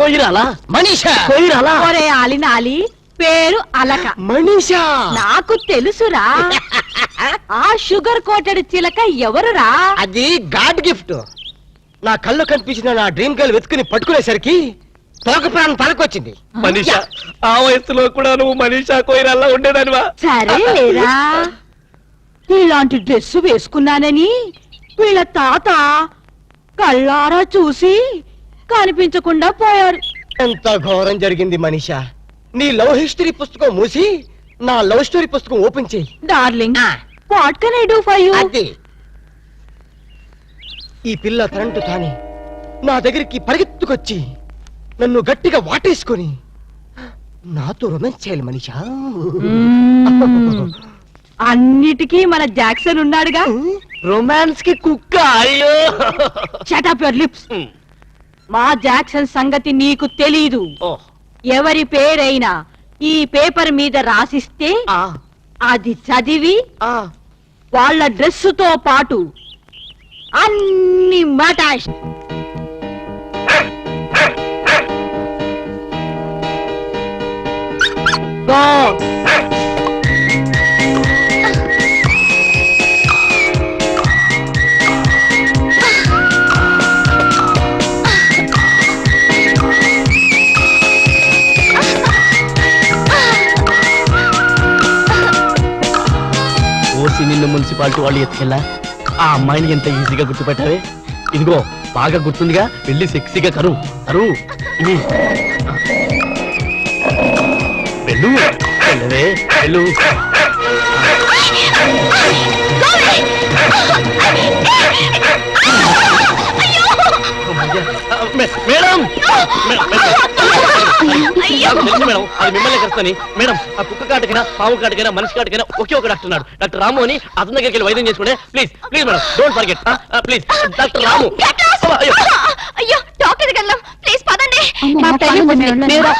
కొయ్యిరాలా మనీషా? కొయ్యిరాలా ఒరే ఆలినాలి పేరు అలక. మనీషా? నాకు తెలుసురా. ఆ షుగర్ కోటెడ్ చిలక ఎవరురా? అది గాడ్ గిఫ్ట్. నా కళ్ళు కనిపించిన నా డ్రీమ్ గర్ల్ వెతుకుని పట్టుకునేసరికి తోక ప్రాణం తలకొచ్చింది. మనీషా ఆ వయసులో కూడా నువ్వు మనీషా కొయ్యిరాలా ఉండేదానివా? సరే లేరా ఇలాంటి డ్రెస్ వేసుకున్నానని వీళ్ళ తాత కళ్ళారా చూసి కనిపించకుండా పోయారు. ఎంత ఘోరం జరిగింది మనీషా. నీ లవ్ హిస్టరీ పుస్తకం మూసి నా లవ్ స్టోరీ పుస్తకం ఓపెన్ చేయి. Darling. What can I do for you? అది. ఈ పిల్ల తనంటు తానే. నా దగ్గరికి పరిగెత్తుకొచ్చి నన్ను గట్టిగా వాటేసుకొని. నాతో రొమాన్స్ చేయాలి మనిషా. అన్నిటికీ మన జాక్సన్ ఉన్నాడుగా. రొమాన్స్కి కుక్క అయ్యో. షటప్ యువర్ లిప్స్ మా జాక్సన్ సంగతి నీకు తెలీదు. ఎవరి పేరైనా ఈ పేపర్ మీద రాసిస్తే ఆ, అది చదివి ఆ. వాళ్ళ డ్రెస్సుతో పాటు అన్ని మటాష్ మున్సిపాలిటీ వాళ్ళు ఎత్తుకెళ్ళా? ఆ అమ్మాయిని ఎంత ఈజీగా గుర్తుపెట్టారే ఇదిగో బాగా గుర్తుందిగా వెళ్ళి సెక్సీగా కరు. కరు. వెళ్ళు. వెళ్ళవే. వెళ్ళు. కలుస్తాని మేడం ఆ కుక్క కాటకైనా పాము కాటకైనా మనిషి కాటకైనా ఒకే ఒక డాక్టర్ ఉన్నాడు. డాక్టర్ రాము అని అతని దగ్గరికి వెళ్ళి వైద్యం చేసుకుంటే please please madam don't forget please doctor Ramu. అయ్యో. అయ్యో. డాక్టర్ దగ్గర ప్లీజ్ పదండి. మా పెళ్ళి ముందు మీరు-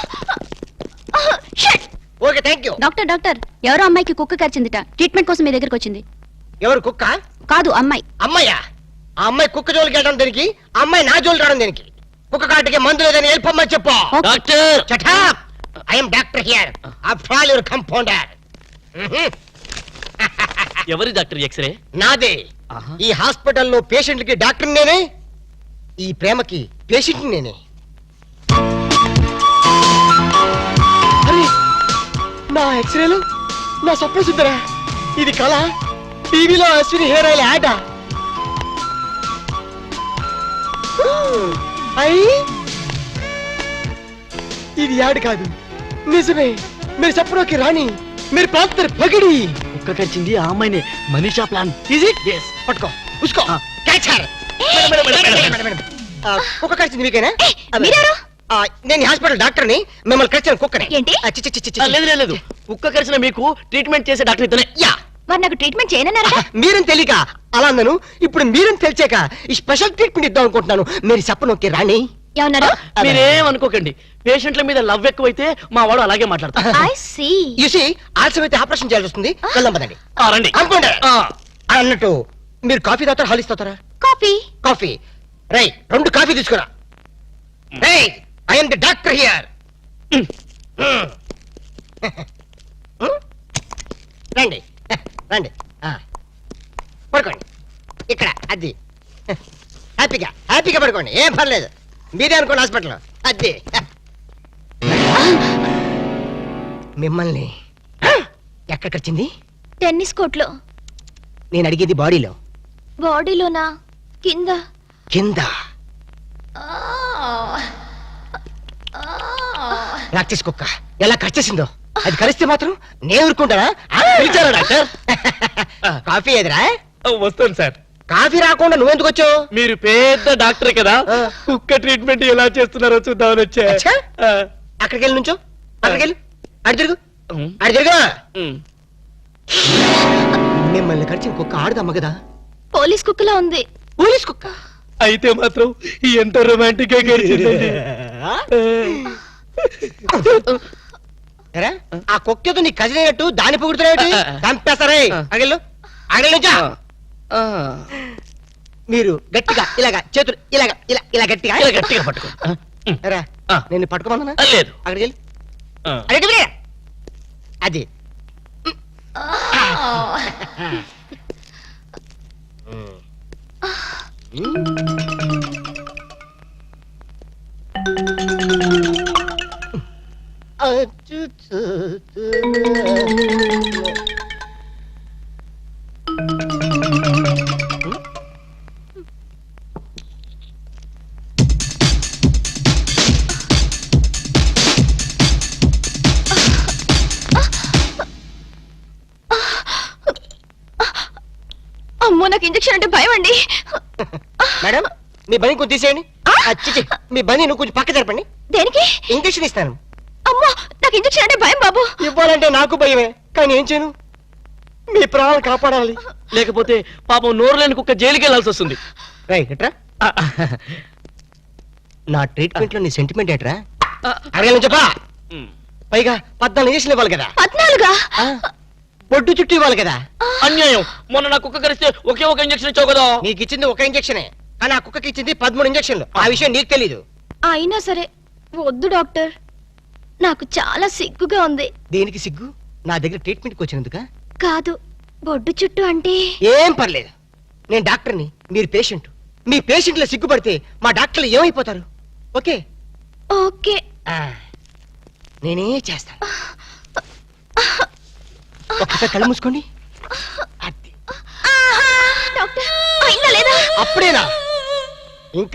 shut! Okay thank you doctor doctor ఎవరో అమ్మాయికి కుక్క కరిచిందిట. ట్రీట్మెంట్ కోసం మీ దగ్గరకు వచ్చింది. ఎవరు కుక్క? కాదు అమ్మాయి. అమ్మాయ్యా ఆ అమ్మాయి కుక్క జోలికి వెళ్ళడం దేనికి? ఆ అమ్మాయి నా జోలికి రావడం దేనికి? కుక్క కాటికి మందు లేదని వెళ్ళిపోమ్మని చెప్పు. Doctor! Shut up I'm doctor here after all your compounder ఎవరి డాక్టర్ ఎక్స్రే? నాదే. ఆహా. ఈ హాస్పిటల్లో పేషెంట్కి డాక్టర్ నేనే. ఈ ప్రేమకి పేషెంట్ నేనే. అరే నా ఎక్స్రేలు? నా సుందరా? ఇది కళ? టీవీలో అశ్విని హెయిర్ ఆయిల్ యాడ్? అయ్యి! ఇది యాడ్ కాదు. నిజమే మీరు సప్రోకి రాణి మీరు ప్రాంతర్ పగిడి కుక్క కరిచింది ఆ అమ్మాయినే మనీషా ప్లాన్ ఈజీ ఎస్ పట్టుకో ఉసుకో. క్యాచ్ హర్ కుక్క కరిచింది మీకేనా అదే. మీరెవరు? ఆ, నేను ఈ హాస్పిటల్ డాక్టర్ని మిమ్మల్ని కరిచిన కుక్కనే ఏంటి? ఆ, చి, చి, చి, చి, చి. ఆ, లేదు లేదు లేదు కుక్క కరిచిన మీకు ట్రీట్మెంట్ చేసే డాక్టర్ ఇతనే యా మరి నాకు ట్రీట్మెంట్ చేయనన్నారా మీరని తెలియక అలా అన్నాను ఇప్పుడు మీరని తెలిసాక ఈ స్పెషల్ ట్రీట్మెంట్ ఇద్దాం అనుకుంటున్నాను మీరు చెప్పనొక్కి రాణి ఏమన్నారు మీరేం అనుకోకండి పేషెంట్ల మీద లవ్ ఎక్కువైతే మా వాడు అలాగే మాట్లాడతారు ఐ సీ యూసి ఆలస్యం అయితే ఆపరేషన్ చేయాల్సి వస్తుంది. వెళ్దాం పదండి. ఆ, రండి. అనుకోండి. ఆ, అన్నట్టు మీరు కాఫీ తాగుతారా హాలిస్ తాగుతారా? కాఫీ. కాఫీ. రై రెండు కాఫీ తీసుకురా. Rai I'm the doctor here రండి. రండి. ఆ. పడుకోండి. ఇక్కడ అది. హ్యాపీగా. హ్యాపీగా పడుకోండి. ఏం పర్లేదు. మీరే అనుకోండి హాస్పిటల్ అది. మిమ్మల్ని ఎక్కడికి వచ్చింది టెన్నిస్ కోర్ట్లో. నేను అడిగేది బాడీలో. బాడీలోనా? కింద. కింద. ప్రాక్టీస్ కుక్క. ఎలా కరిచేసిందో అది కరిస్తే మాత్రం నేను ఊరుకుంటానా? పిలిచారా డాక్టర్? కాఫీ ఎదురా వస్తాను సార్. కాఫీ రాకుండా నువ్వెందుకు వచ్చావు? మీరు పెద్ద డాక్టర్ కదా. కుక్క ట్రీట్మెంట్ ఎలా చేస్తున్నారో చూద్దామని వచ్చా. అక్కడికి వెళ్ళి నుంచో. అక్కడికి వెళ్ళి అడి తిరుగు. అడి తిరుగు. మిమ్మల్ని కరిచిన కుక్క ఆడదమ్మ కదా. పోలీస్ కుక్కలా ఉంది. పోలీస్ కుక్క. అయితే మాత్రం ఎంత రొమాంటిక్గా గడిచిందండి ఎరా, ఆ కుక్కతో నీ కజిన్ అయినట్టు దాన్ని పొగుడుతున్నాయి చంపేస్తారే. అగలు అగలు నుంచో. ఆ, మీరు గట్టిగా ఇలాగా చేతులు ఇలాగా ఇలా ఇలా గట్టిగా. ఇలా గట్టిగా పట్టుకో. ఉమ్. ఆ. నేను పట్టుకోమన్నా ఆ, లేదు అక్కడికి వెళ్ళి ఆ. ఇవ్వరా? అది అమ్మో నాకు అంటే భయం అండి. మేడం మీ బని కొంచెం తీసేయండి. మీ బని నువ్వు కొంచెం పక్క జరపండి దేనికి? ఇంజక్షన్ ఇస్తాను. అమ్మో నాకు ఇంజక్షన్ అంటే భయం బాబు. ఇవ్వాలంటే నాకు భయమే కానీ ఏం చేయను? మీ ప్రాణాలు కాపాడాలి. లేకపోతే పాపం నోరు లేని కుక్క జైలుకి వెళ్ళాల్సి వస్తుంది. రైట్ ఎట్రా? ఆ, నా ట్రీట్మెంట్లో నీ సెంటిమెంట్ ఏట్రా? అడగాలని చెప్పా. పైగా పద్నాలుగు ఇంజక్షన్ ఇవ్వాలి కదా. పద్నాలుగా? బొడ్డు చుట్టూ ఇవ్వాలి కదా. అన్యాయం. మొన్న నా కుక్క కరిస్తే ఒకే ఒక ఇంజక్షన్ ఇచ్చావు కదా. నీకు ఇచ్చింది ఒక ఇంజక్షనే. కానీ ఆ కుక్కకి ఇచ్చింది పదమూడు ఇంజక్షన్లు. ఆ విషయం నీకు తెలీదు. అయినా సరే వద్దు డాక్టర్. నాకు చాలా సిగ్గుగా ఉంది. దేనికి సిగ్గు? నా దగ్గర ట్రీట్మెంట్కి వచ్చినందుక? కాదు బొడ్డు చుట్టూ అంటే. ఏం పర్లేదు. నేను డాక్టర్ని మీరు పేషెంట్. మీ పేషెంట్ల సిగ్గుపడితే మా డాక్టర్లు ఏమైపోతారు? ఓకే? ఓకే. ఆ, నేనే చేస్తాను. ఒక్కసారి కళ్ళు మూసుకోండి అప్పుడేనా? ఇంకా